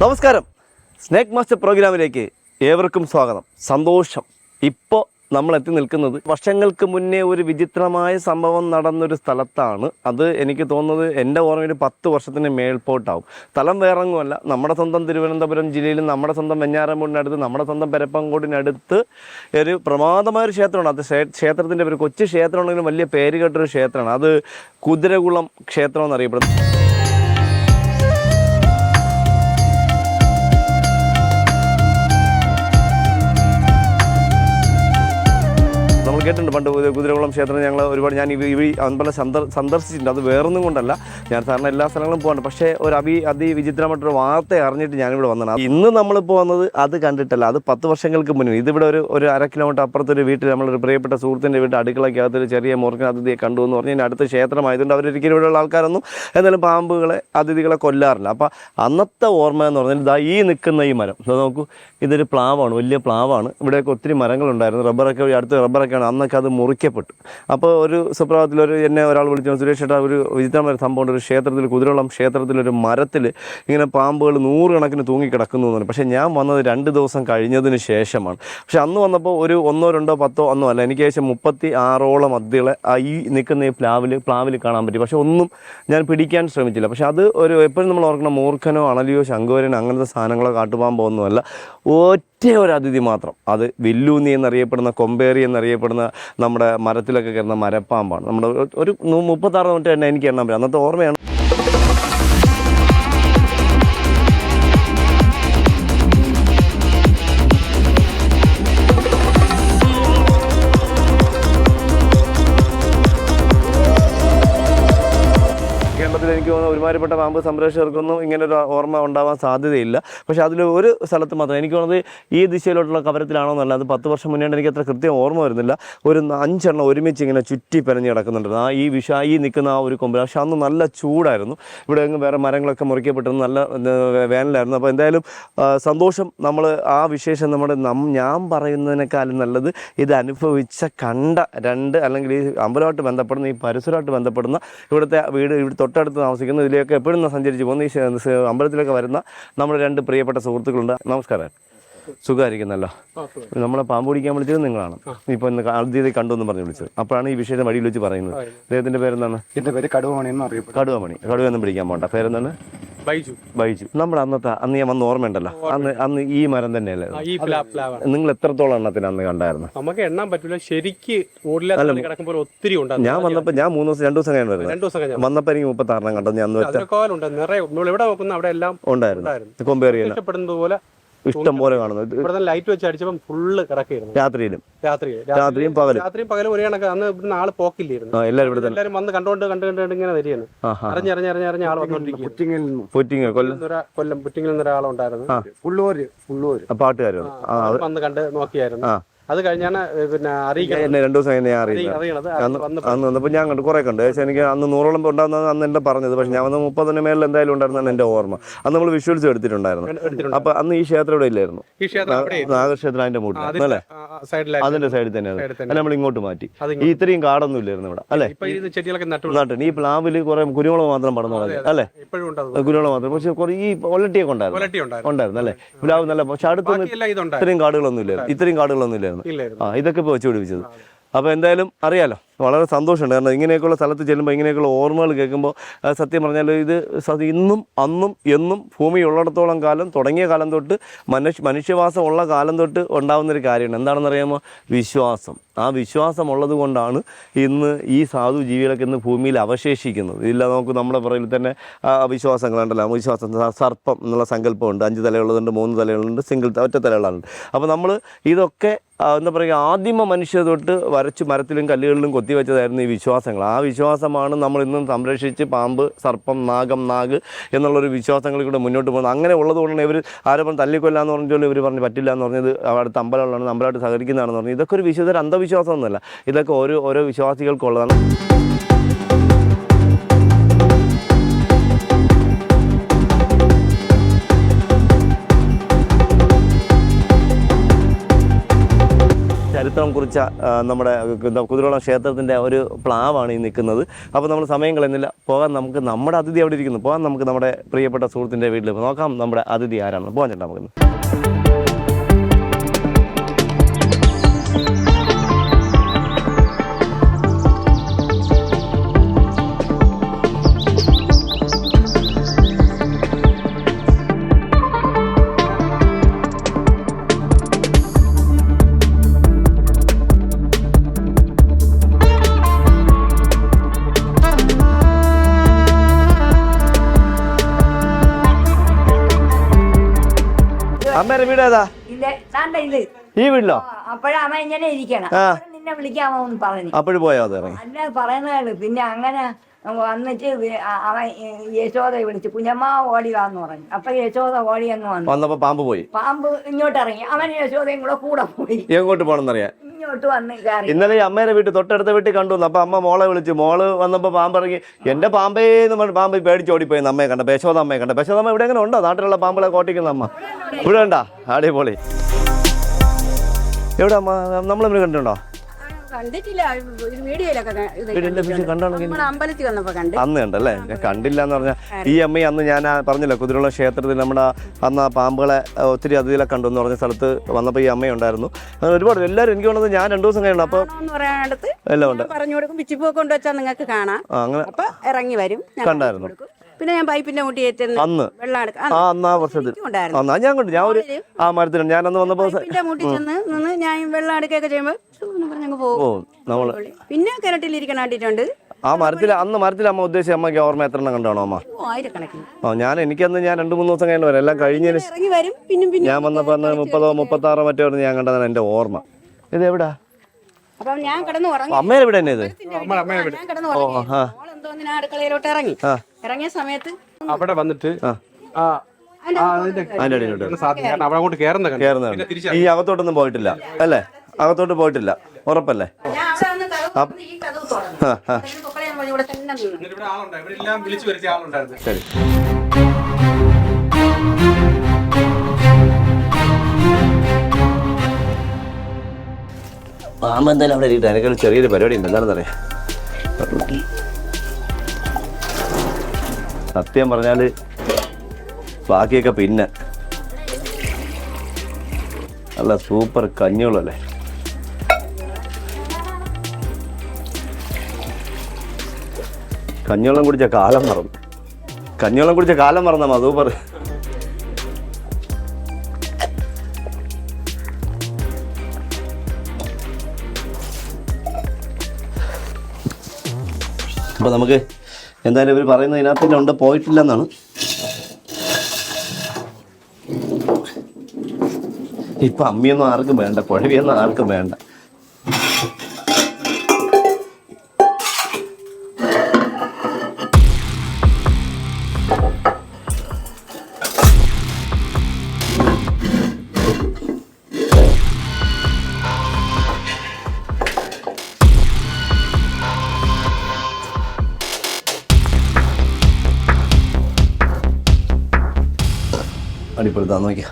നമസ്കാരം. Snake master പ്രോഗ്രാമിലേക്ക് ഏവർക്കും സ്വാഗതം. സന്തോഷം. ഇപ്പോൾ നമ്മൾ എത്തി നിൽക്കുന്നത് വർഷങ്ങൾക്ക് മുന്നേ ഒരു വിചിത്രമായ സംഭവം നടന്നൊരു സ്ഥലത്താണ്. അത് എനിക്ക് തോന്നുന്നത് എന്റെ ഓർമ്മയിൽ പത്ത് വർഷത്തിന് മേൽപോട്ടാവും. സ്ഥലം വേറെങ്ങുമല്ല. നമ്മുടെ സ്വന്തം തിരുവനന്തപുരം ജില്ലയിൽ നമ്മുടെ സ്വന്തം വെഞ്ഞാറമ്പൂടിനടുത്ത് നമ്മുടെ സ്വന്തം പെരപ്പങ്കോടിനടുത്ത് ഒരു പ്രമാദമായ ഒരു ക്ഷേത്രമാണ്. അത് ക്ഷേത്രത്തിന്റെ ഒരു കൊച്ചു ക്ഷേത്രമാണെങ്കിലും വലിയ പേര് കേട്ടൊരു ക്ഷേത്രമാണ്. അത് കുതിരകുളം ക്ഷേത്രം എന്നറിയപ്പെടുന്നു കേട്ടിട്ടുണ്ട് പണ്ട് കുതിരകുളം ക്ഷേത്രം ഞങ്ങൾ ഒരുപാട് ഞാൻ ഈ അമ്പലം സന്ദർ സന്ദർശിച്ചിട്ടുണ്ട്. അത് വേറൊന്നും കൊണ്ടല്ല. ഞാൻ സാറിന് എല്ലാ സ്ഥലങ്ങളും പോകാണ്ട് പക്ഷേ ഒരു അഭി അതിവിചിത്രമായിട്ടൊരു വാർത്ത അറിഞ്ഞിട്ട് ഞാനിവിടെ വന്നതാണ്. ഇന്ന് നമ്മളിപ്പോൾ വന്നത് അത് കണ്ടിട്ടല്ല. അത് പത്ത് വർഷങ്ങൾക്ക് മുന്നിൽ ഇതിവിടെ ഒരു ഒരു അര കിലോമീറ്റർ അപ്പുറത്തൊരു വീട്ടിൽ നമ്മളൊരു പ്രിയപ്പെട്ട സുഹൃത്തിന്റെ വീട്ടിൽ ഒരു ചെറിയ മുറുക്കൻ അതിഥിയെ കണ്ടു എന്ന് പറഞ്ഞ് ഇതിന്റെ അടുത്ത ക്ഷേത്രമായതുകൊണ്ട് അവരൊരിക്കലും ഇവിടെയുള്ള ആൾക്കാരൊന്നും എന്നാലും പാമ്പുകളെ അതിഥികളെ കൊല്ലാറില്ല. അപ്പോൾ അന്നത്തെ ഓർമ്മ എന്ന് പറഞ്ഞാൽ ഇതാ ഈ നിൽക്കുന്ന ഈ മരം. നോക്കൂ. ഇതൊരു പ്ലാവാണ്. വലിയ പ്ലാവാണ്. ഇവിടെയൊക്കെ ഒത്തിരി മരങ്ങളുണ്ടായിരുന്നു. റബ്ബറൊക്കെ അടുത്ത് റബ്ബറൊക്കെയാണ്. അന്നൊക്കെ അത് മുറിക്കപ്പെട്ടു. അപ്പോൾ ഒരു സുപ്രഭാതത്തിൽ ഒരു എന്നെ ഒരാൾ വിളിച്ചു സുരേഷ് ചേട്ടാ ഒരു വിചിത്രമായ ഒരു സംഭവമുണ്ട്. ഒരു ക്ഷേത്രത്തിൽ കുതിരവളം ക്ഷേത്രത്തിൽ ഒരു മരത്തിൽ ഇങ്ങനെ പാമ്പുകൾ നൂറുകണക്കിന് തൂങ്ങിക്കിടക്കുന്നു എന്ന് പറഞ്ഞു. പക്ഷേ ഞാൻ വന്നത് രണ്ട് ദിവസം കഴിഞ്ഞതിന് ശേഷമാണ്. പക്ഷേ അന്ന് വന്നപ്പോൾ ഒരു ഒന്നോ രണ്ടോ പത്തോ ഒന്നോ അല്ല എനിക്ക് ഏകദേശം മുപ്പത്തി ആറോളം മദ്യകളെ ഈ നിൽക്കുന്ന ഈ പ്ലാവിൽ പ്ലാവിൽ കാണാൻ പറ്റി. പക്ഷേ ഒന്നും ഞാൻ പിടിക്കാൻ ശ്രമിച്ചില്ല. പക്ഷേ അത് ഒരു എപ്പോഴും നമ്മൾ ഓർക്കണം മൂർഖനോ അണലിയോ ശങ്കുവരനോ അങ്ങനത്തെ സാധനങ്ങളോ കാട്ടുപാമ്പോ ഒന്നുമല്ല. ഒറ്റ ഒരു അതിഥി മാത്രം. അത് വെല്ലൂന്നി എന്നറിയപ്പെടുന്ന കൊമ്പേറി എന്നറിയപ്പെടുന്ന നമ്മുടെ മരത്തിലൊക്കെ കയറുന്ന മരപ്പാമ്പാണ്. നമ്മുടെ ഒരു- മുപ്പത്താറ് തൊട്ട് തന്നെ എനിക്ക് പറ്റും. അന്നത്തെ ഓർമ്മയാണ്. ഒരുമാതിരിപ്പെട്ട പാമ്പ് സംരക്ഷകർക്കൊന്നും ഇങ്ങനെ ഒരു ഓർമ്മ ഉണ്ടാവാൻ സാധ്യതയില്ല. പക്ഷെ അതിൽ ഒരു സ്ഥലത്ത് മാത്രം എനിക്ക് തോന്നുന്നത് ഈ ദിശയിലോട്ടുള്ള കവരത്തിലാണോ എന്നല്ല അത് പത്ത് വർഷം മുന്നേ എനിക്ക് അത്ര കൃത്യം ഓർമ്മ വരുന്നില്ല. ഒരു അഞ്ചെണ്ണം ഒരുമിച്ച് ഇങ്ങനെ ചുറ്റി പെരഞ്ഞ് കിടക്കുന്നുണ്ട്. ആ ഈ വിഷ ഈ നിൽക്കുന്ന ആ ഒരു കൊമ്പ്. പക്ഷെ അന്ന് നല്ല ചൂടായിരുന്നു. ഇവിടെ അങ്ങ് വേറെ മരങ്ങളൊക്കെ മുറിക്കപ്പെട്ടിരുന്നു. നല്ല വേനലായിരുന്നു. അപ്പോൾ എന്തായാലും സന്തോഷം നമ്മൾ ആ വിശേഷം നമ്മുടെ ഞാൻ പറയുന്നതിനേക്കാളും നല്ലത് ഇത് അനുഭവിച്ച കണ്ട രണ്ട് അല്ലെങ്കിൽ ഈ അമ്പലമായിട്ട് ബന്ധപ്പെടുന്ന ഈ പരിസരമായിട്ട് ബന്ധപ്പെടുന്ന ഇവിടുത്തെ വീട് ഇവിടെ തൊട്ടടുത്ത് താമസിക്കുന്ന ഇതിലേക്ക് എപ്പോഴും സഞ്ചരിച്ച് പോകുന്ന ഈ അമ്പലത്തിലൊക്കെ വരുന്ന നമ്മുടെ രണ്ട് പ്രിയപ്പെട്ട സുഹൃത്തുക്കളുണ്ട്. നമസ്കാരം. സുഖമായിരിക്കുന്നല്ലോ? നമ്മളെ പാമ്പ് പിടിക്കാൻ വിളിച്ചത് നിങ്ങളാണ്. ഇപ്പൊ ഇന്ന് ആദ്യത്തെ കണ്ടു എന്ന് പറഞ്ഞ് വിളിച്ചത്. അപ്പോഴാണ് ഈ വിഷയത്തെ വഴിയിൽ വെച്ച് പറയുന്നത്. അദ്ദേഹത്തിന്റെ പേരെന്താണ്? എന്റെ പേര് കടുവമണി എന്ന് അറിയപ്പെടും കടുവമണി. കടുവയൊന്നും പിടിക്കാൻ പോണ്ട. പേരെന്താണ്? ബൈജു. ബൈജു. നമ്മുടെ അന്നത്തെ അന്ന് ഞാൻ വന്ന് ഓർമ്മയുണ്ടല്ലോ. അന്ന് അന്ന് ഈ മരം തന്നെയല്ലേ? ഈ പ്ലാ പ്ലാവാണ് നിങ്ങൾ എത്രത്തോളം എണ്ണത്തിന് അന്ന് കണ്ടായിരുന്നു? നമുക്ക് എണ്ണാൻ പറ്റില്ല ശരിക്ക് ഓടില്ലാത്ത കിടക്കുമ്പോൾ ഒത്തിരി ഉണ്ട് ഞാൻ വന്നപ്പോൾ ഞാൻ മൂന്ന് ദിവസം രണ്ടു ദിവസം കഴിഞ്ഞു വരുന്നത്. രണ്ടു ദിവസം കഴിഞ്ഞു. വന്നപ്പോൾ എനിക്ക് മുപ്പത്താറെണ്ണം കണ്ടോ. ഞാൻ അതിനൊക്കെ നിറയെ നമ്മൾ എവിടെ നോക്കുന്ന അവിടെ എല്ലാം ഉണ്ടായിരുന്നു. കൊമ്പേറിയ ഇഷ്ടപ്പെടുന്നത് പോലെ ഇഷ്ടം പോലെ കാണുന്നത് ലൈറ്റ് വെച്ച് അടിച്ചപ്പോൾ ഫുള്ള് കിടക്കായിരുന്നു രാത്രിയിലും. രാത്രി രാത്രിയും പകലും. രാത്രിയും പകലും ഒരേ കണക്ക്. അന്ന് ഇവിടുന്ന് ആൾ പോക്കില്ലായിരുന്നു. ആ എല്ലാവരും ഇവിടെ എല്ലാവരും എല്ലാരും വന്ന് കണ്ടോണ്ട് കണ്ട് കണ്ട് ഇങ്ങനെ വരികയാണ്. അറിഞ്ഞറിഞ്ഞറിഞ്ഞറിഞ്ഞ ആൾ വന്നോണ്ടിരിക്കും കൊല്ലം. കൊല്ലം. പുറ്റിങ്ങിൽ നിന്ന് ഒരാളുണ്ടായിരുന്നു. അവർ വന്ന്. കണ്ട് നോക്കിയായിരുന്നു. അത് കഴിഞ്ഞാണ് പിന്നെ അറിയിക്കുന്നത് എന്നെ രണ്ടു ദിവസം കഴിഞ്ഞ് ഞാൻ അറിയിക്കുന്നത് അന്ന് വന്നപ്പോൾ ഞാൻ കണ്ടു കുറേ കണ്ടു. പക്ഷേ എനിക്ക് അന്ന് നൂറോളം ഉണ്ടാകുന്നത് അന്ന് എന്റെ പറഞ്ഞത്. പക്ഷെ ഞാൻ വന്ന് മുപ്പതിന് മേളിൽ എന്തായാലും ഉണ്ടായിരുന്നാണ് എന്റെ ഓർമ്മ. അന്ന് നമ്മൾ വിഷ്വൽസ് എടുത്തിട്ടുണ്ടായിരുന്നു. അപ്പൊ അന്ന് ഈ ക്ഷേത്രം ഇവിടെ ഇല്ലായിരുന്നു? നാഗക്ഷേത്രം അതിന്റെ മൂട്ടിൽ അല്ലേ? അതിന്റെ സൈഡിൽ തന്നെയാണ് നമ്മൾ ഇങ്ങോട്ട് മാറ്റി. ഈ ഇത്രയും കാടൊന്നും ഇല്ലായിരുന്നു ഇവിടെ. അല്ലേ? നട്ടു. ഈ പ്ലാവിൽ കുറെ കുരുമുളക് മാത്രം പടന്നു അല്ലെ? കുരുമുളക് മാത്രം. പക്ഷെ കുറെ ഈ ഒലട്ടിയൊക്കെ ഉണ്ടായിരുന്നു. ഉണ്ടായിരുന്നു. ഉണ്ടായിരുന്നു അല്ലേ? പ്ലാവ് നല്ല പക്ഷെ അടുത്തൊന്നും ഇത്രയും കാടുകളൊന്നും ഇല്ലായിരുന്നു. ഇത്രയും കാടുകളൊന്നും ഇല്ലായിരുന്നു. ഇല്ലായിരുന്നു. ആ ഇതൊക്കെ ഇപ്പോൾ വെച്ച് പിടിപ്പിച്ചത്. അപ്പോൾ എന്തായാലും അറിയാലോ വളരെ സന്തോഷമുണ്ട്. കാരണം ഇങ്ങനെയൊക്കെയുള്ള സ്ഥലത്ത് ചെല്ലുമ്പോൾ ഇങ്ങനെയൊക്കെയുള്ള ഓർമ്മകൾ കേൾക്കുമ്പോൾ സത്യം പറഞ്ഞാൽ ഇത് ഇന്നും അന്നും എന്നും ഭൂമി ഉള്ളിടത്തോളം കാലം തുടങ്ങിയ കാലം തൊട്ട് മനുഷ്യ മനുഷ്യവാസം ഉള്ള കാലം തൊട്ട് ഉണ്ടാകുന്നൊരു കാര്യമാണ്. എന്താണെന്ന് അറിയാമോ വിശ്വാസം. ആ വിശ്വാസം ഉള്ളത് കൊണ്ടാണ് ഇന്ന് ഈ സാധു ജീവികളൊക്കെ ഇന്ന് ഭൂമിയിൽ അവശേഷിക്കുന്നത്. ഇല്ല നമുക്ക് നമ്മുടെ പുറയിൽ തന്നെ വിശ്വാസങ്ങളുണ്ടല്ലോ വിശ്വാസം സർപ്പം എന്നുള്ള സങ്കല്പമുണ്ട്. അഞ്ച് തലയുള്ളതുണ്ട് മൂന്ന് തലയുള്ളതുണ്ട് സിംഗിൾ ഒറ്റ തലയുള്ളതുണ്ട് അപ്പോൾ നമ്മൾ ഇതൊക്കെ എന്താ പറയുക ആദിമ മനുഷ്യ തൊട്ട് വരച്ച് മരത്തിലും കല്ലുകളിലും കൊത്തിവെച്ചതായിരുന്നു ഈ വിശ്വാസങ്ങൾ. ആ വിശ്വാസമാണ് നമ്മൾ ഇന്നും സംരക്ഷിച്ച് പാമ്പ് സർപ്പം നാഗം നാഗ് എന്നുള്ളൊരു വിശ്വാസങ്ങളിൽ കൂടെ മുന്നോട്ട് പോകുന്നത്. അങ്ങനെ ഉള്ളത് ഇവർ ഇവർ ആരും തല്ലിക്കൊല്ലാന്ന് പറഞ്ഞാൽ ഇവർ പറഞ്ഞ് പറ്റില്ല എന്ന് പറഞ്ഞത് അവിടുത്തെ അമ്പലമുള്ളതാണ് അമ്പലമായിട്ട് സഹകരിക്കുന്നതാണെന്ന് പറഞ്ഞു ഇതൊക്കെ ഒരു വിശ്വാസം ഒരു അന്ധവിശ്വാസമൊന്നുമല്ല. ഇതൊക്കെ ഓരോ ഓരോ വിശ്വാസികൾക്കുള്ളതാണ്. ചരിത്രം കുറിച്ച നമ്മുടെ കുതിരവളം ക്ഷേത്രത്തിന്റെ ഒരു പ്ലാവാണ് ഈ നിൽക്കുന്നത്. അപ്പോൾ നമ്മൾ സമയം കളയുന്നില്ല. പോകാൻ നമുക്ക് നമ്മുടെ അതിഥി അവിടെ ഇരിക്കുന്നു. പോകാൻ നമുക്ക് നമ്മുടെ പ്രിയപ്പെട്ട സുഹൃത്തിന്റെ വീട്ടിൽ. നോക്കാം നമ്മുടെ അതിഥി ആരാണ്. പോകാൻ ചേട്ടാ നമുക്ക് അമ്മേരെ വീട് ഏതാ? ഈ വീട്ടിലോ? അപ്പോഴാ അമ്മ ഇങ്ങനെ ഇരിക്കണം. നിന്നെ വിളിക്കാമോ എന്ന് പറഞ്ഞു. അപ്പോഴും പോയോ അത് അല്ല പറയുന്നതാണ് പിന്നെ അങ്ങനെ വന്നിട്ട് അവൻ യശോദ വിളിച്ചു കുഞ്ഞമ്മ ഓടി വാന്ന് പറഞ്ഞു. അപ്പൊ യശോദ ഓടി അങ്ങ് വന്നു. വന്നപ്പോൾ പാമ്പ് പോയി. പാമ്പ് ഇങ്ങോട്ട് ഇറങ്ങി. അവൻ യശോദയും കൂടെ കൂടെ പോയി. എങ്ങോട്ട് പോകണമെന്നറിയാം ഇങ്ങോട്ട് വന്ന് കയറി. ഇന്നലെ ഈ അമ്മേരെ വീട്ടിൽ തൊട്ടടുത്ത വീട്ടിൽ കണ്ടു അപ്പൊ അമ്മ മോളെ വിളിച്ചു. മോൾ വന്നപ്പോ പാമ്പ് ഇറങ്ങി എന്റെ പാമ്പേ എന്ന് പറഞ്ഞ് പാമ്പ് പേടിച്ച് ഓടിപ്പോയി അമ്മയെ കണ്ട പേശോദ അമ്മയെ കണ്ട. പേശോദ അമ്മ ഇവിടെ എങ്ങനെ ഉണ്ടോ? നാട്ടിലുള്ള പാമ്പുകളെ കോട്ടിക്കുന്ന അമ്മ. ഇവിടെ ഉണ്ടാ അടിപൊളി. എവിടെ അമ്മ? നമ്മളിവിടെ കണ്ടിട്ടുണ്ടോ? കണ്ടിട്ടില്ല. വീഡിയോയിലൊക്കെ നമ്മുടെ അമ്പലത്തിൽ വന്നപ്പോ കണ്ടു. അന്ന് കണ്ടല്ലേ? ഞാൻ കണ്ടില്ല എന്ന് പറഞ്ഞാൽ ഈ അമ്മ അന്ന് ഞാൻ പറഞ്ഞില്ല കുതിരുള്ള ക്ഷേത്രത്തിൽ നമ്മുടെ അന്ന് ആ പാമ്പുകളെ ഒത്തിരി അതിഥികളെ കണ്ടു എന്ന് പറഞ്ഞ സ്ഥലത്ത് വന്നപ്പോൾ ഈ അമ്മയുണ്ടായിരുന്നു അങ്ങനെ ഒരുപാട് എല്ലാവരും എനിക്ക് വേണ്ടത് ഞാൻ രണ്ടു ദിവസം കഴിഞ്ഞു. അപ്പോൾ എല്ലാം ഉണ്ട്. പറഞ്ഞു കൊടുക്കും പിച്ചിപ്പൂ കൊണ്ടുവച്ചാൽ നിങ്ങൾക്ക് കാണാം. അങ്ങനെ ഇറങ്ങി വരും. കണ്ടായിരുന്നു. പിന്നെ ഞാൻ പൈപ്പിന്റെ മുട്ടി അന്ന്. വെള്ളം ആ അന്ന് ആ വർഷത്തിൽ. ഉണ്ടായിരുന്നു അന്ന്. ഞാൻ കണ്ടു. ഞാൻ ഒരു ആ മരത്തിലുണ്ട് ഞാൻ അന്ന് വന്നപ്പോൾ പൈപ്പിന്റെ മുട്ടി ചെന്ന് നിന്ന് ഞാൻ വെള്ളം എടുക്കുകയൊക്കെ ചെയ്യുമ്പോൾ പോകും. ഓ നമ്മൾ പിന്നെ കിണറ്റിലിരിക്കണ കണ്ടിട്ടുണ്ട് ആ മരത്തിൽ അന്ന് മരത്തിൽ അമ്മ ഉദ്ദേശിച്ച അമ്മയ്ക്ക് ഓർമ്മ എത്ര എണ്ണം കണ്ടാണോ അമ്മ? ഓ, ആ ഞാൻ എനിക്കന്ന് ഞാൻ രണ്ട് മൂന്ന് ദിവസം കഴിഞ്ഞ് വരാം. എല്ലാം കഴിഞ്ഞതിന് ഇറങ്ങി വരും. പിന്നും പിന്നെ ഞാൻ വന്നപ്പോൾ അന്ന് മുപ്പതോ മുപ്പത്താറോ മറ്റോ ഞാൻ കണ്ടതാണ് എന്റെ ഓർമ്മ. ഇത് എവിടാ? അപ്പൊ ഞാൻ കിടന്ന് ഉറങ്ങി. അമ്മേരെ ഇവിടെ തന്നെ ഇത് ഞാൻ കിടന്ന് ഉറങ്ങി. ആ. അടുക്കളയിലോട്ട് ഇറങ്ങി. ഇറങ്ങിയ സമയത്ത് അവിടെ വന്നിട്ട് ആ. അതിന്റെ സാധ്യത അവിടെ അങ്ങോട്ട് കയറുന്ന കണ്ടു. കയറുന്നതാണ് പിന്നെ തിരിച്ച് ഈ അകത്തോട്ടൊന്നും പോയിട്ടില്ല. അല്ലേ? അകത്തോട്ട് പോയിട്ടില്ല. ഉറപ്പല്ലേ? ഞാൻ അവിടെ വന്ന് കതവ് തുറന്ന് ഈ കതവ് തുറന്നു ആ ആ. അതിന് പൊക്കളെ ഞാൻ ഇവിടെ തന്നെ നിന്നു എന്നിട്ട് ഇവിടെ ആളുണ്ട്. ഇവരെല്ലാം വിളിച്ചു വരുത്തിയ ആളുണ്ടായിരുന്നു. ശരി. പാമ്പ് എന്തായാലും അവിടെ ഇരിക്കട്ടെ. എനിക്കൊരു ചെറിയൊരു പരിപാടി ഉണ്ട്. എന്താണെന്ന് അറിയാം സത്യം പറഞ്ഞാൽ ബാക്കിയൊക്കെ പിന്നെ. നല്ല സൂപ്പർ കഞ്ഞുകളല്ലേ കഞ്ഞോളം കുടിച്ച കാലം മറന്നു. കഞ്ഞോളം കുടിച്ച കാലം മറന്ന മധു അപ്പോൾ നമുക്ക് എന്തായാലും ഇവർ പറയുന്നത് ഇതിനകത്ത് തന്നെ ഉണ്ട് പോയിട്ടില്ല എന്നാണ് ഇപ്പം അമ്മിയൊന്നും ആർക്കും വേണ്ട കുഴവിയൊന്നും ആർക്കും വേണ്ട. അടിപ്പെടുത്താൻ നോക്കിയാ.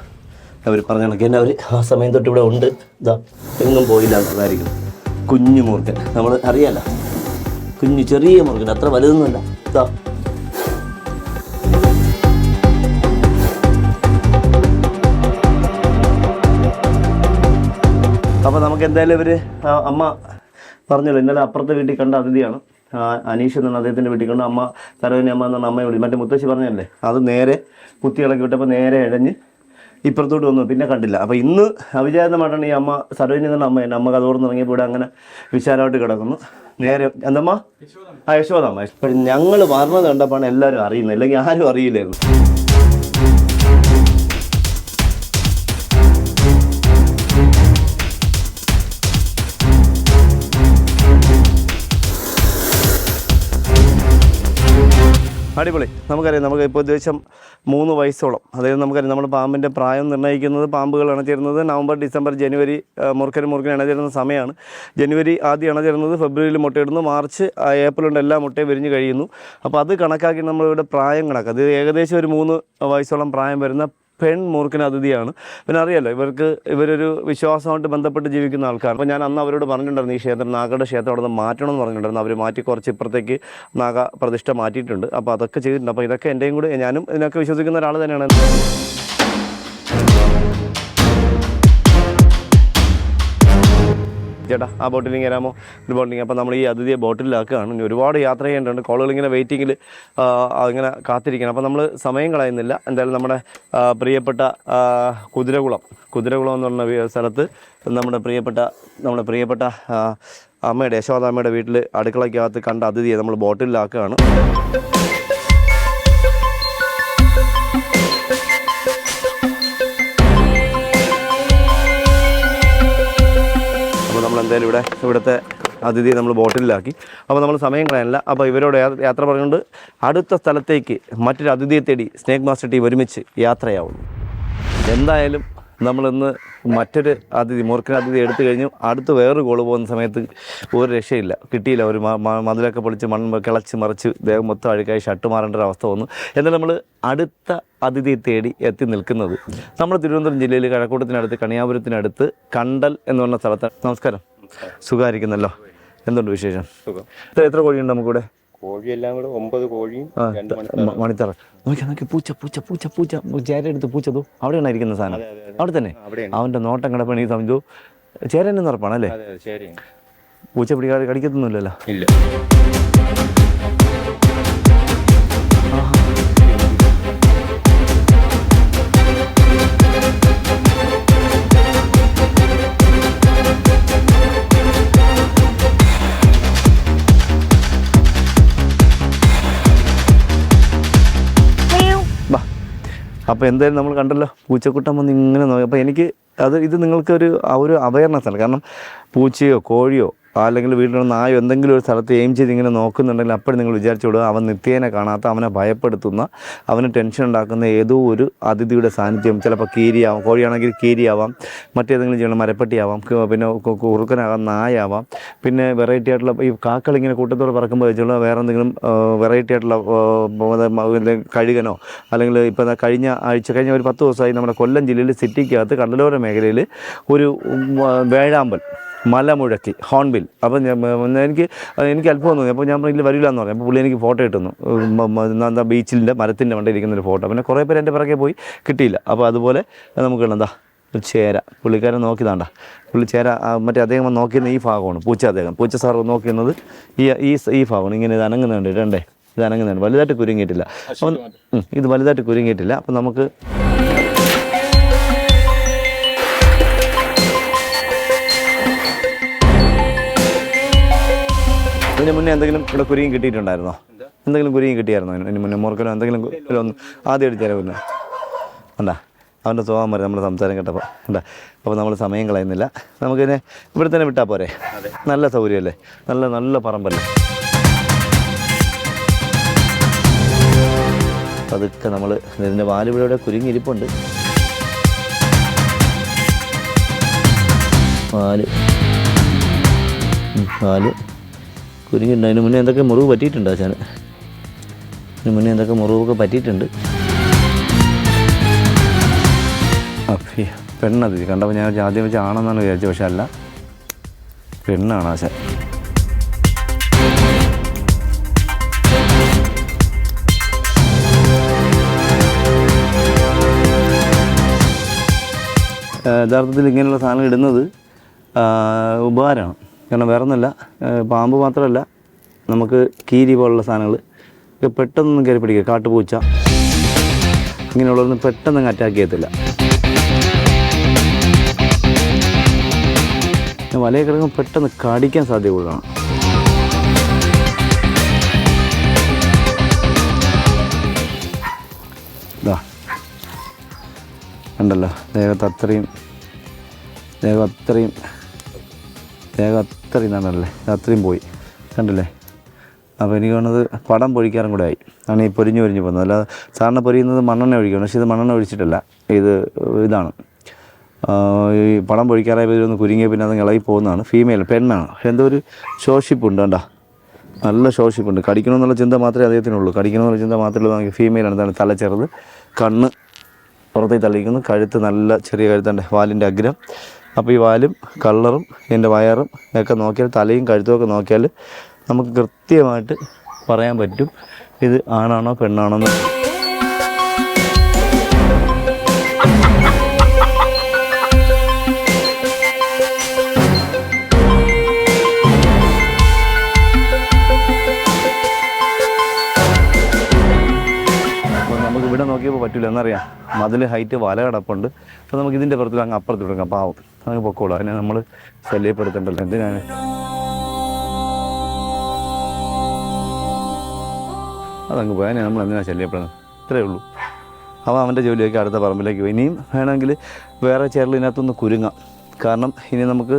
അവർ പറഞ്ഞ കണക്ക്. തന്നെ അവർ ആ സമയം തൊട്ട് ഇവിടെ ഉണ്ട്. ഇതാ എങ്ങും പോയില്ല എന്നതായിരിക്കും കുഞ്ഞു മൂർക്കൻ നമ്മൾ അറിയാല്ല കുഞ്ഞു ചെറിയ മൂർക്കൻ അത്ര വലുതൊന്നുമല്ല. ഇതാ. അപ്പോൾ നമുക്ക് എന്തായാലും ഇവർ അമ്മ പറഞ്ഞല്ലോ ഇന്നലെ അപ്പുറത്തെ വീട്ടിൽ കണ്ട അതിഥിയാണ്. അനീഷ് എന്നാണ് അദ്ദേഹത്തിന്റെ വീട്ടിൽ കൊണ്ട് അമ്മ സരോജിനി അമ്മ എന്നാണ് അമ്മയെ വിളി മറ്റേ മുത്തശ്ശി പറഞ്ഞല്ലേ അത് നേരെ കുത്തിയിളക്കി വിട്ടപ്പോൾ നേരെ ഇഴഞ്ഞ് ഇപ്പുറത്തോട്ട് വന്നു. പിന്നെ കണ്ടില്ല. അപ്പോൾ ഇന്ന് അവിചാരിതമായിട്ടാണ് ഈ അമ്മ സരോജിനി എന്ന അമ്മ എന്റെ അമ്മ കതോർന്ന് ഇറങ്ങിയപ്പോൾ ഇവിടെ അങ്ങനെ വിശാലമായിട്ട് കിടക്കുന്നു. നേരെ എന്തമ്മ? ആ യശോദമ്മ ഞങ്ങൾ പറഞ്ഞത് കണ്ടപ്പോഴാണ് എല്ലാവരും അറിയുന്നത്. അല്ലെങ്കിൽ ആരും അറിയില്ലായിരുന്നു. അടിപൊളി. നമുക്കറിയാം നമുക്ക് ഇപ്പോൾ ഉദ്ദേശം മൂന്ന് വയസ്സോളം. അതായത് നമുക്കറിയാം നമ്മുടെ പാമ്പിന്റെ പ്രായം നിർണയിക്കുന്നത് പാമ്പുകൾ ഇണചേരുന്നത് നവംബർ ഡിസംബർ ജനുവരി മുറുക്കൻ മുറുക്കൻ അണചേരുന്ന സമയമാണ്. ജനുവരി ആദ്യം ഇണചേരുന്നത് ഫെബ്രുവരിയിൽ മുട്ടയിടുന്നു. മാർച്ച് ഉണ്ട് എല്ലാ മുട്ടയും വിരിഞ്ഞ് കഴിയുന്നു. അപ്പോൾ അത് കണക്കാക്കി നമ്മളിവിടെ പ്രായം കണക്കാക്കുക അത് ഏകദേശം ഒരു മൂന്ന് വയസ്സോളം പ്രായം വരുന്ന പെൺ മൂർഖന് അതിഥിയാണ്. പിന്നെ അറിയാലോ ഇവർക്ക് ഇവരൊരു വിശ്വാസമായിട്ട് ബന്ധപ്പെട്ട് ജീവിക്കുന്ന ആൾക്കാർ അപ്പോൾ ഞാൻ അന്ന് അവരോട് പറഞ്ഞിട്ടുണ്ടായിരുന്നു ഈ ക്ഷേത്രം നാഗയുടെ ക്ഷേത്രം അവിടെ നിന്ന് മാറ്റണം എന്ന് പറഞ്ഞിട്ടുണ്ടായിരുന്നു. അവർ മാറ്റി കുറച്ച് ഇപ്പുറത്തേക്ക് നാഗ പ്രതിഷ്ഠ മാറ്റിയിട്ടുണ്ട്. അപ്പോൾ അതൊക്കെ ചെയ്തിട്ടുണ്ട്. അപ്പോൾ ഇതൊക്കെ എന്റെയും കൂടെ ഞാനും ഇതിനൊക്കെ വിശ്വസിക്കുന്ന ഒരാൾ തന്നെയാണ്. ചേട്ടാ ആ ബോട്ടിലിങ് വരാമോ ഒരു ബോട്ടിലിങ് അപ്പോൾ നമ്മൾ ഈ അതിഥിയെ ബോട്ടിലാക്കുകയാണ് ഇനി ഒരുപാട് യാത്ര ചെയ്യേണ്ടതുണ്ട്. കോളുകൾ ഇങ്ങനെ വെയിറ്റിങ്ങിൽ ഇങ്ങനെ കാത്തിരിക്കണം. അപ്പോൾ നമ്മൾ സമയം കളയുന്നില്ല. എന്തായാലും നമ്മുടെ പ്രിയപ്പെട്ട കുതിരകുളം. കുതിരകുളം എന്ന് പറഞ്ഞ സ്ഥലത്ത് നമ്മുടെ പ്രിയപ്പെട്ട നമ്മുടെ പ്രിയപ്പെട്ട അമ്മയുടെ യശോദാമ്മയുടെ വീട്ടിൽ അടുക്കളയ്ക്കകത്ത് കണ്ട അതിഥിയെ നമ്മൾ ബോട്ടിലാക്കുകയാണ് എന്തായാലും ഇവിടെ ഇവിടുത്തെ അതിഥിയെ നമ്മൾ ബോട്ടിലാക്കി അപ്പോൾ നമ്മൾ സമയം കളയാനില്ല. അപ്പോൾ ഇവരോട് യാത്ര പറഞ്ഞുകൊണ്ട് അടുത്ത സ്ഥലത്തേക്ക് മറ്റൊരു അതിഥിയെ തേടി സ്നേക് മാസ്റ്റർ ടീം ഒരുമിച്ച് യാത്രയാവുന്നു. എന്തായാലും നമ്മളിന്ന് മറ്റൊരു അതിഥി മൂർഖൻ അതിഥി എടുത്തു കഴിഞ്ഞു. അടുത്ത് വേറൊരു കോൾ പോകുന്ന സമയത്ത് ഒരു രക്ഷയില്ല. കിട്ടിയില്ല. ഒരു മതിലൊക്കെ പൊളിച്ച് മണ്ണ് കിളച്ച് മറിച്ച് ദേഹം മൊത്തം അഴുക്കായി ഷട്ട് മാറേണ്ട ഒരു അവസ്ഥ വന്നു. എന്നാൽ നമ്മൾ അടുത്ത അതിഥി തേടി എത്തി നിൽക്കുന്നത് നമ്മൾ തിരുവനന്തപുരം ജില്ലയിൽ കഴക്കൂട്ടത്തിനടുത്ത് കണിയാപുരത്തിനടുത്ത് കണ്ടൽ എന്ന് പറഞ്ഞ സ്ഥലത്താണ്. നമസ്കാരം. സുഖമായിരിക്കുന്നല്ലോ. എന്തുണ്ട് വിശേഷം? എത്ര എത്ര കോഴിയുണ്ട് നമുക്കിവിടെ? കോഴിയെല്ലാം കൂടെ ഒമ്പത് കോഴിയും മണിത്തറ. നോക്കിയാ നോക്കി പൂച്ച പൂച്ച പൂച്ച പൂച്ച. ചേര പൂച്ചതു. അവിടെയാണ് ഇരിക്കുന്ന സാധനം. അവിടെ തന്നെ? അവന്റെ നോട്ടം കിടപ്പണി എനിക്ക് സംബന്ധിച്ചു എന്ന് ഉറപ്പാണ് അല്ലേ? പൂച്ച പിടിക്കാതെ കടിക്കത്തൊന്നുമില്ലല്ലോ. ഇല്ല. അപ്പോൾ എന്തായാലും നമ്മൾ കണ്ടല്ലോ പൂച്ചക്കുട്ടൻ വന്ന് ഇങ്ങനെ നോക്കി. അപ്പോൾ എനിക്ക് അത് ഇത് നിങ്ങൾക്കൊരു ആ ഒരു അവയർനെസ് ആണ്. കാരണം പൂച്ചയോ കോഴിയോ അല്ലെങ്കിൽ വീട്ടിലുള്ള നായ എന്തെങ്കിലും ഒരു സ്ഥലത്ത് എയിം ചെയ്ത് ഇങ്ങനെ നോക്കുന്നുണ്ടെങ്കിൽ അപ്പോഴും നിങ്ങൾ വിചാരിച്ചു വിടുക അവൻ നിത്യേനെ കാണാത്ത അവനെ ഭയപ്പെടുത്തുന്ന അവന് ടെൻഷൻ ഉണ്ടാക്കുന്ന ഏതോ ഒരു അതിഥിയുടെ സാന്നിധ്യം. ചിലപ്പോൾ കീരിയാവാം കോഴിയാണെങ്കിൽ കീരിയാവാം മറ്റേതെങ്കിലും ചെയ്യണം മരപ്പട്ടിയാവാം പിന്നെ കുറുക്കനാകാം നായാവാം. പിന്നെ വെറൈറ്റി ആയിട്ടുള്ള ഈ കാക്കൾ ഇങ്ങനെ കൂട്ടത്തോടെ പറക്കുമ്പോൾ വെച്ചുള്ള വേറെ എന്തെങ്കിലും വെറൈറ്റി ആയിട്ടുള്ള കഴുകനോ അല്ലെങ്കിൽ ഇപ്പോൾ കഴിഞ്ഞ ആഴ്ച കഴിഞ്ഞ ഒരു പത്ത് ദിവസമായി നമ്മുടെ കൊല്ലം ജില്ലയിൽ സിറ്റിക്കകത്ത് കടലോര മേഖലയിൽ ഒരു ഉം, ആ, മുഴക്കി മലമുഴക്കി ഹോൺബിൽ. അപ്പം ഞാൻ എനിക്ക് എനിക്ക് അല്പം തോന്നി അപ്പോൾ ഞാൻ പറഞ്ഞില്ല വരില്ല എന്ന് പറഞ്ഞു. അപ്പോൾ പുള്ളി എനിക്ക് ഫോട്ടോ ഇട്ടുന്നു എന്താ ബീച്ചിന്റെ മരത്തിന്റെ മണ്ടയിൽ ഇരിക്കുന്ന ഒരു ഫോട്ടോ. പിന്നെ കുറേ പേര് എന്റെ പിറകെ പോയി കിട്ടിയില്ല. അപ്പോൾ അതുപോലെ നമുക്ക് എന്താ ചേര. പുള്ളിക്കാരൻ നോക്കിയതാണ്ട പുള്ളി ചേര മറ്റേ അദ്ദേഹം നോക്കിയിരുന്ന ഈ ഭാഗമാണ്. പൂച്ച അദ്ദേഹം. പൂച്ച സാർ നോക്കിയിരുന്നത് ഈ ഈ ഈ ഭാഗമാണ്. ഇങ്ങനെ ഇത് അനങ്ങുന്നുണ്ട്. രണ്ടേ ഇത് അനങ്ങുന്നുണ്ട്. വലുതായിട്ട് കുരുങ്ങിയിട്ടില്ല. അപ്പം ഇത് വലുതായിട്ട് കുരുങ്ങിയിട്ടില്ല. അപ്പം നമുക്ക് ഇതിന് മുന്നേ എന്തെങ്കിലും ഇവിടെ കുരുങ്ങി കിട്ടിയിട്ടുണ്ടായിരുന്നോ? എന്തെങ്കിലും കുരുങ്ങി കിട്ടിയായിരുന്നോ? ഇതിന് ഇതിന് മുന്നേ മുറുക്കലോ എന്തെങ്കിലും ഒന്ന് ആദ്യം അടിച്ചാലോ പിന്നെ അല്ല അവന്റെ സ്വഭാവം വരെ നമ്മൾ സംസാരം കേട്ടപ്പോൾ കണ്ടാ? അപ്പോൾ നമ്മൾ സമയം കളയുന്നില്ല. നമുക്കിതിനെ ഇവിടെ തന്നെ വിട്ടാൽ പോരെ? നല്ല സൗകര്യമല്ലേ? നല്ല നല്ല പറമ്പല്ലേ? പതുക്കെ നമ്മൾ ഇതിന്റെ വാലിവിടെ കുരുങ്ങിയിരിപ്പുണ്ട്. വാൽ. വാൽ. കുരുങ്ങിയിട്ടുണ്ട്. അതിന് മുന്നേ എന്തൊക്കെ മുറിവ് പറ്റിയിട്ടുണ്ട് ആശാൻ? അതിന് മുന്നേ എന്തൊക്കെ മുറിവൊക്കെ പറ്റിയിട്ടുണ്ട്? പെണ്ണത്. കണ്ടപ്പോൾ ഞാൻ ആദ്യം വെച്ച് ആണെന്നാണ് വിചാരിച്ചത് പക്ഷെ അല്ല. പെണ്ണാണ് ആശാൻ. യഥാർത്ഥത്തിൽ ഇങ്ങനെയുള്ള സാധനം ഇടുന്നത് ഉപകാരമാണ്. കാരണം വേറെ ഒന്നുമല്ല പാമ്പ് മാത്രമല്ല നമുക്ക് കീരി പോലുള്ള സാധനങ്ങൾ ഒക്കെ പെട്ടെന്നൊന്നും കയറി പിടിക്കുക. കാട്ടുപൂച്ച ഇങ്ങനെയുള്ളതൊന്നും പെട്ടെന്ന് അറ്റാക്ക് ചെയ്യത്തില്ല. വലയെ കിടക്കുമ്പോൾ പെട്ടെന്ന് കടിക്കാൻ സാധ്യത കൂടുതലാണ് ഉണ്ടല്ലോ ദേഹത്ത് അത്രയും ദേഹം അത്രയും ദേഹം അത്രയും നല്ലല്ലേ അത്രയും പോയി. കണ്ടില്ലേ? അപ്പോൾ എനിക്ക് തോന്നുന്നത് പടം പൊഴിക്കാറും കൂടെ ആയി. ആണ് ഈ പൊരിഞ്ഞു പൊരിഞ്ഞ് പോകുന്നത്. അല്ലാതെ സാറിന് പൊരിയുന്നത് മണ്ണെണ്ണ ഒഴിക്കണം പക്ഷേ ഇത് മണ്ണെണ്ണ ഒഴിച്ചിട്ടല്ല. ഇത് ഇതാണ്. ഈ പടം പൊഴിക്കാറായ ഇതൊന്ന് കുരുങ്ങിയ പിന്നെ അത് ഇളകി പോകുന്നതാണ്. ഫീമെയിൽ പെണ്ണാണ്. എന്തോ ഒരു ശോഷിപ്പുണ്ട് കണ്ടാ. നല്ല ശോഷിപ്പുണ്ട്. കടിക്കണമെന്നുള്ള ചിന്ത മാത്രമേ അദ്ദേഹത്തിനുള്ളൂ. കടിക്കണമെന്നുള്ള ചിന്ത മാത്രമേ ഉള്ളൂ. നമുക്ക് ഫീമെയിലാണ് എന്താണ് തല ചെറുത്. കണ്ണ് പുറത്തേക്ക് തള്ളിക്കുന്നു കഴുത്ത് നല്ല ചെറിയ കഴുത്തുണ്ട് വാലിന്റെ അഗ്രം. അപ്പോൾ ഈ വാലും കളറും ഇതിന്റെ വയറും ഒക്കെ നോക്കിയാൽ തലയും കഴുത്തും ഒക്കെ നോക്കിയാൽ നമുക്ക് കൃത്യമായിട്ട് പറയാൻ പറ്റും ഇത് ആണാണോ പെണ്ണാണോ എന്ന്. ഇവിടെ നോക്കിയപ്പോൾ പറ്റില്ല എന്നറിയാം. മതിൽ ഹൈറ്റ് വല കിടപ്പുണ്ട് അപ്പോൾ നമുക്ക് ഇതിന്റെ പുറത്തിൽ അങ്ങ് അപ്പുറത്ത് കൊടുക്കാം പാവം അങ്ങ് പൊക്കോളൂ. അതിനെ നമ്മൾ ശല്യപ്പെടുത്തണ്ടല്ലോ. എന്തിനാണ് അതങ്ങ് പോയാൽ നമ്മൾ എന്തിനാണ് ശല്യപ്പെടുന്നത്? ഇത്രയേ ഉള്ളൂ. അവൻ അവന്റെ ജോലിയൊക്കെ അടുത്ത പറമ്പിലേക്ക് പോയി. ഇനിയും വേണമെങ്കിൽ വേറെ ചേരലിനകത്തൊന്ന് കുരുങ്ങാം. കാരണം ഇനി നമുക്ക്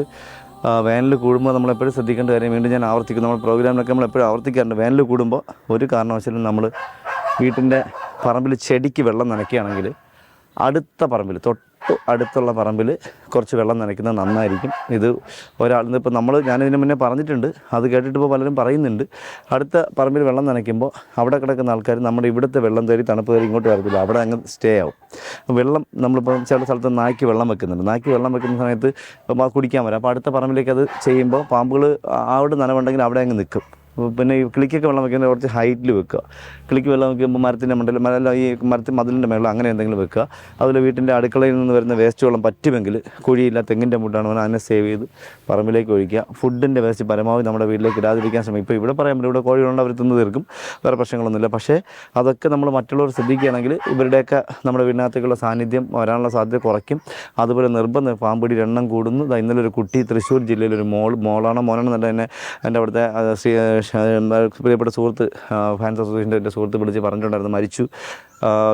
വേനൽ കൂടുമ്പോൾ നമ്മൾ എപ്പോഴും ശ്രദ്ധിക്കേണ്ട കാര്യം വീണ്ടും ഞാൻ ആവർത്തിക്കും നമ്മൾ പ്രോഗ്രാമിലൊക്കെ നമ്മൾ എപ്പോഴും ആവർത്തിക്കാറുണ്ട്. വേനൽ കൂടുമ്പോൾ ഒരു കാരണവശാലും നമ്മൾ വീട്ടിന്റെ പറമ്പിൽ ചെടിക്ക് വെള്ളം നനയ്ക്കുകയാണെങ്കിൽ അടുത്ത പറമ്പിൽ തൊട്ട് അടുത്തുള്ള പറമ്പിൽ കുറച്ച് വെള്ളം നനയ്ക്കുന്നത് നന്നായിരിക്കും. ഇത് ഒരാൾ ഇപ്പോൾ നമ്മൾ ഞാനിതിന് മുന്നേ പറഞ്ഞിട്ടുണ്ട്. അത് കേട്ടിട്ട് ഇപ്പോൾ പലരും പറയുന്നുണ്ട്. അടുത്ത പറമ്പിൽ വെള്ളം നനയ്ക്കുമ്പോൾ അവിടെ കിടക്കുന്ന ആൾക്കാർ നമ്മുടെ ഇവിടുത്തെ വെള്ളം തേടി തണുപ്പ് കയറി ഇങ്ങോട്ട് വരത്തില്ല. അവിടെ അങ്ങ് സ്റ്റേ ആവും. വെള്ളം നമ്മളിപ്പോൾ ചില സ്ഥലത്ത് നായ്ക്ക് വെള്ളം വെക്കുന്നുണ്ട്. നായ്ക്ക് വെള്ളം വെക്കുന്ന സമയത്ത് കുടിക്കാൻ വരാം. അപ്പോൾ അടുത്ത പറമ്പിലേക്ക് അത് ചെയ്യുമ്പോൾ പാമ്പുകൾ അവിടെ നനവുണ്ടെങ്കിൽ അവിടെ അങ്ങ് നിൽക്കും പിന്നെ ഈ കിളിക്കൊക്കെ വെള്ളം വെക്കുന്നത് കുറച്ച് ഹൈറ്റിൽ വെക്കുക. കിളിക്ക് വെള്ളം വെക്കുമ്പോൾ മരത്തിന്റെ മണ്ടയിൽ മരം ഈ മരത്തിൽ മതിലിന്റെ മേളിൽ അങ്ങനെ എന്തെങ്കിലും വെക്കുക. അതുപോലെ വീട്ടിന്റെ അടുക്കളയിൽ നിന്ന് വരുന്ന വേസ്റ്റ് വെള്ളം പറ്റുമെങ്കിൽ കുഴിയില്ല തെങ്ങിന്റെ മുട്ടാണ് അതിനെ സേവ് ചെയ്ത് പറമ്പിലേക്ക് ഒഴിക്കുക. ഫുഡിന്റെ വേസ്റ്റ് പരമാവധി നമ്മുടെ വീട്ടിലേക്ക് ഇടാതിരിക്കാൻ ശ്രമിക്കും ഇപ്പോൾ ഇവിടെ പറയാൻ പറ്റും ഇവിടെ കോഴികളുണ്ട് അവർ തിന്ന് തീർക്കും. വേറെ പ്രശ്നങ്ങളൊന്നുമില്ല. പക്ഷേ അതൊക്കെ നമ്മൾ മറ്റുള്ളവർ ശ്രദ്ധിക്കുകയാണെങ്കിൽ ഇവരുടെയൊക്കെ നമ്മുടെ വീടിനകത്തേക്കുള്ള സാന്നിധ്യം വരാനുള്ള സാധ്യത കുറയ്ക്കും. അതുപോലെ നിർബന്ധം പാമ്പിടിയുടെ എണ്ണം കൂടുന്നു. ഇന്നലെ ഒരു കുട്ടി തൃശ്ശൂർ ജില്ലയിൽ ഒരു മോൾ മോളാണോ മോനാണെന്നല്ല എന്നെ എന്റെ അവിടുത്തെ പ്രിയപ്പെട്ട സുഹൃത്ത് ഫാൻസ് അസോസിയേഷന്റെ എന്റെ സുഹൃത്ത് വിളിച്ച് പറഞ്ഞിട്ടുണ്ടായിരുന്നു മരിച്ചു.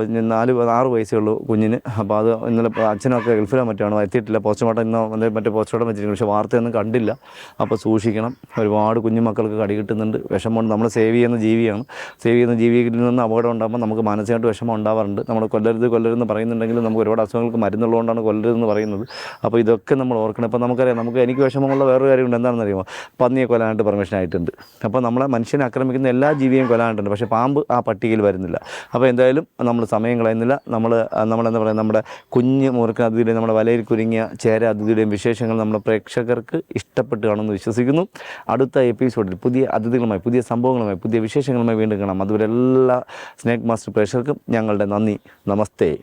നാല് ആറ് വയസ്സേ ഉള്ളൂ കുഞ്ഞിന്. അപ്പോൾ അത് ഇന്നലെ അച്ഛനൊക്കെ ഗൾഫിലോ മറ്റാണ് എത്തിയിട്ടില്ല. പോസ്റ്റ്മോർട്ടം ഇന്നോ മറ്റേ പോസ്റ്റ്മോർട്ടം വെച്ചിട്ടുണ്ട് പക്ഷേ വാർത്തയൊന്നും കണ്ടില്ല. അപ്പോൾ സൂക്ഷിക്കണം. ഒരുപാട് കുഞ്ഞു മക്കൾക്ക് കടി കിട്ടുന്നുണ്ട്. വിഷമമുണ്ട്. നമ്മൾ സേവ് ചെയ്യുന്ന ജീവിയാണ്. സേവ് ചെയ്യുന്ന ജീവിയിൽ നിന്ന് അപകടം ഉണ്ടാകുമ്പോൾ നമുക്ക് മാനസികമായിട്ട് വിഷമം ഉണ്ടാവാറുണ്ട്. നമ്മൾ കൊല്ലരുത് കൊല്ലരുതെന്ന് പറയുന്നുണ്ടെങ്കിലും നമുക്ക് ഒരുപാട് അസുഖങ്ങൾക്ക് മരുന്നുള്ളതുകൊണ്ടാണ് കൊല്ലരുതെന്ന് പറയുന്നത്. അപ്പോൾ ഇതൊക്കെ നമ്മൾ ഓർക്കണം. ഇപ്പോൾ നമുക്കറിയാം. നമുക്ക് എനിക്ക് വിഷമമുള്ള വേറൊരു കാര്യമുണ്ട് എന്താണെന്ന് അറിയുമോ പന്നിയെ കൊല്ലാനായിട്ട് പെർമിഷൻ ആയിട്ടുണ്ട്. അപ്പോൾ നമ്മളെ മനുഷ്യനെ ആക്രമിക്കുന്ന എല്ലാ ജീവിയും കൊല്ലാനായിട്ടുണ്ട്. പക്ഷേ പാമ്പ് ആ പട്ടികയിൽ വരുന്നില്ല. അപ്പോൾ എന്തായാലും നമ്മൾ സമയം കളയുന്നില്ല. നമ്മൾ നമ്മളെന്താ പറയുക നമ്മുടെ കുഞ്ഞ് മുറുക്ക അതിഥിയുടെയും നമ്മുടെ വലയിൽ കുരുങ്ങിയ ചേര അതിഥിയുടെയും വിശേഷങ്ങൾ നമ്മുടെ പ്രേക്ഷകർക്ക് ഇഷ്ടപ്പെട്ട് കാണുമെന്ന് വിശ്വസിക്കുന്നു. അടുത്ത എപ്പിസോഡിൽ പുതിയ അതിഥികളുമായി പുതിയ സംഭവങ്ങളുമായി പുതിയ വിശേഷങ്ങളുമായി വീണ്ടും കാണാം. അതുപോലെ എല്ലാ സ്നേക് മാസ്റ്റർ പ്രേക്ഷകർക്കും ഞങ്ങളുടെ നന്ദി. നമസ്തേ.